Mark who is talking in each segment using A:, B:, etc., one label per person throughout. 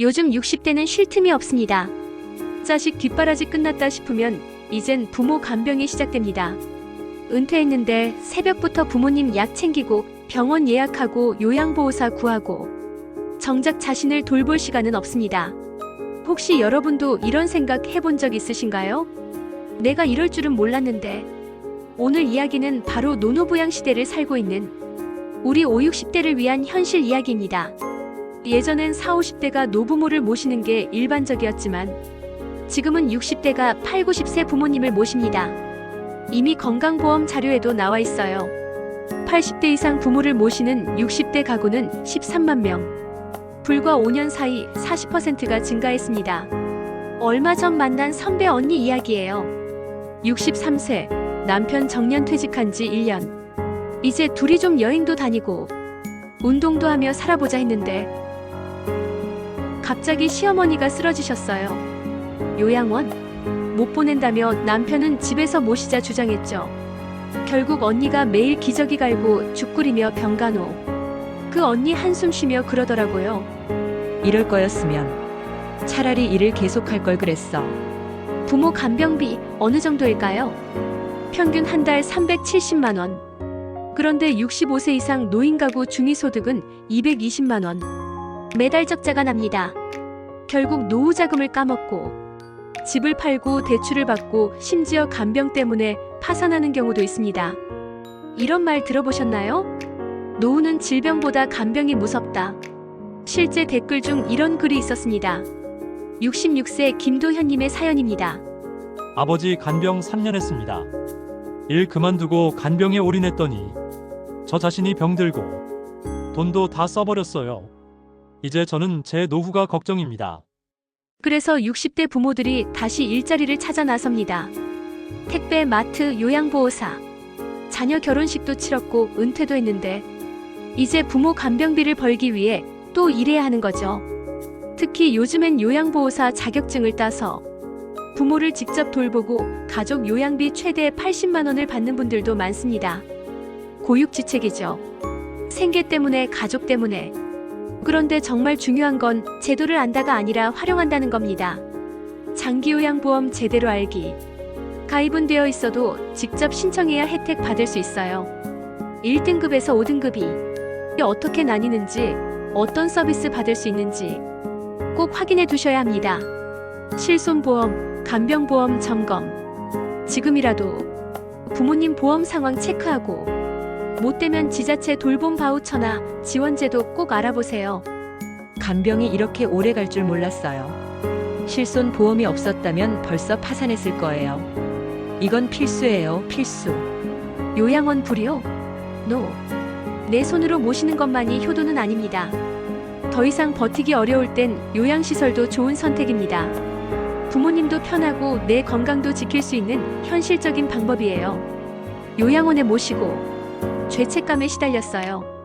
A: 요즘 60대는 쉴 틈이 없습니다. 자식 뒷바라지 끝났다 싶으면 이젠 부모 간병이 시작됩니다. 은퇴했는데 새벽부터 부모님 약 챙기고 병원 예약하고 요양보호사 구하고 정작 자신을 돌볼 시간은 없습니다. 혹시 여러분도 이런 생각 해본 적 있으신가요? 내가 이럴 줄은 몰랐는데 오늘 이야기는 바로 노노부양 시대를 살고 있는 우리 5, 60대를 위한 현실 이야기입니다. 예전엔 4, 50대가 노부모를 모시는 게 일반적이었지만 지금은 60대가 8, 90세 부모님을 모십니다. 이미 건강보험 자료에도 나와 있어요. 80대 이상 부모를 모시는 60대 가구는 13만 명. 불과 5년 사이 40%가 증가했습니다. 얼마 전 만난 선배 언니 이야기예요. 63세, 남편 정년 퇴직한 지 1년. 이제 둘이 좀 여행도 다니고 운동도 하며 살아보자 했는데 갑자기 시어머니가 쓰러지셨어요. 요양원? 못 보낸다며 남편은 집에서 모시자 주장했죠. 결국 언니가 매일 기저귀 갈고 죽 끓이며 병간호. 그 언니 한숨 쉬며 그러더라고요.
B: 이럴 거였으면 차라리 일을 계속할 걸 그랬어.
A: 부모 간병비 어느 정도일까요? 평균 한 달 370만 원. 그런데 65세 이상 노인 가구 중위소득은 220만 원. 매달 적자가 납니다. 결국 노후 자금을 까먹고 집을 팔고 대출을 받고 심지어 간병 때문에 파산하는 경우도 있습니다. 이런 말 들어보셨나요? 노후는 질병보다 간병이 무섭다. 실제 댓글 중 이런 글이 있었습니다. 66세 김도현님의 사연입니다.
C: 아버지 간병 3년 했습니다. 일 그만두고 간병에 올인했더니 저 자신이 병들고 돈도 다 써버렸어요. 이제 저는 제 노후가 걱정입니다.
A: 그래서 60대 부모들이 다시 일자리를 찾아 나섭니다. 택배, 마트, 요양보호사. 자녀 결혼식도 치렀고 은퇴도 했는데 이제 부모 간병비를 벌기 위해 또 일해야 하는 거죠. 특히 요즘엔 요양보호사 자격증을 따서 부모를 직접 돌보고 가족 요양비 최대 80만 원을 받는 분들도 많습니다. 고육지책이죠. 생계 때문에 가족 때문에 그런데 정말 중요한 건 제도를 안다가 아니라 활용한다는 겁니다. 장기요양보험 제대로 알기. 가입은 되어 있어도 직접 신청해야 혜택 받을 수 있어요. 1등급에서 5등급이 어떻게 나뉘는지, 어떤 서비스 받을 수 있는지 꼭 확인해 두셔야 합니다. 실손보험, 간병보험 점검. 지금이라도 부모님 보험 상황 체크하고 못 되면 지자체 돌봄 바우처나 지원제도 꼭 알아보세요.
B: 간병이 이렇게 오래 갈 줄 몰랐어요. 실손 보험이 없었다면 벌써 파산했을 거예요. 이건 필수예요, 필수.
A: 요양원 불이요? 노. 내 손으로 모시는 것만이 효도는 아닙니다. 더 이상 버티기 어려울 땐 요양시설도 좋은 선택입니다. 부모님도 편하고 내 건강도 지킬 수 있는 현실적인 방법이에요. 요양원에 모시고 죄책감에 시달렸어요.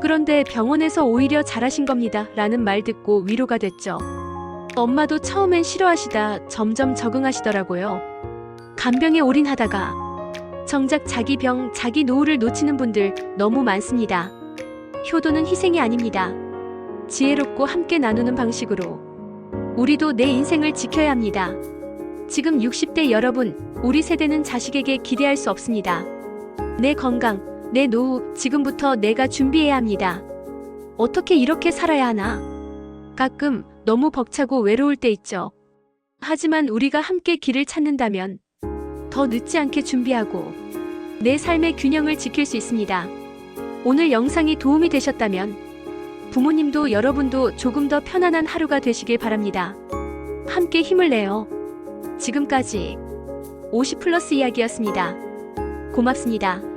A: 그런데 병원에서 오히려 잘하신 겁니다. 라는 말 듣고 위로가 됐죠. 엄마도 처음엔 싫어하시다 점점 적응하시더라고요. 간병에 올인하다가 정작 자기 병, 자기 노후를 놓치는 분들 너무 많습니다. 효도는 희생이 아닙니다. 지혜롭고 함께 나누는 방식으로 우리도 내 인생을 지켜야 합니다. 지금 60대 여러분, 우리 세대는 자식에게 기대할 수 없습니다. 내 건강, 내 노후, 지금부터 내가 준비해야 합니다. 어떻게 이렇게 살아야 하나? 가끔 너무 벅차고 외로울 때 있죠. 하지만 우리가 함께 길을 찾는다면 더 늦지 않게 준비하고 내 삶의 균형을 지킬 수 있습니다. 오늘 영상이 도움이 되셨다면 부모님도 여러분도 조금 더 편안한 하루가 되시길 바랍니다. 함께 힘을 내요. 지금까지 50 플러스 이야기였습니다. 고맙습니다.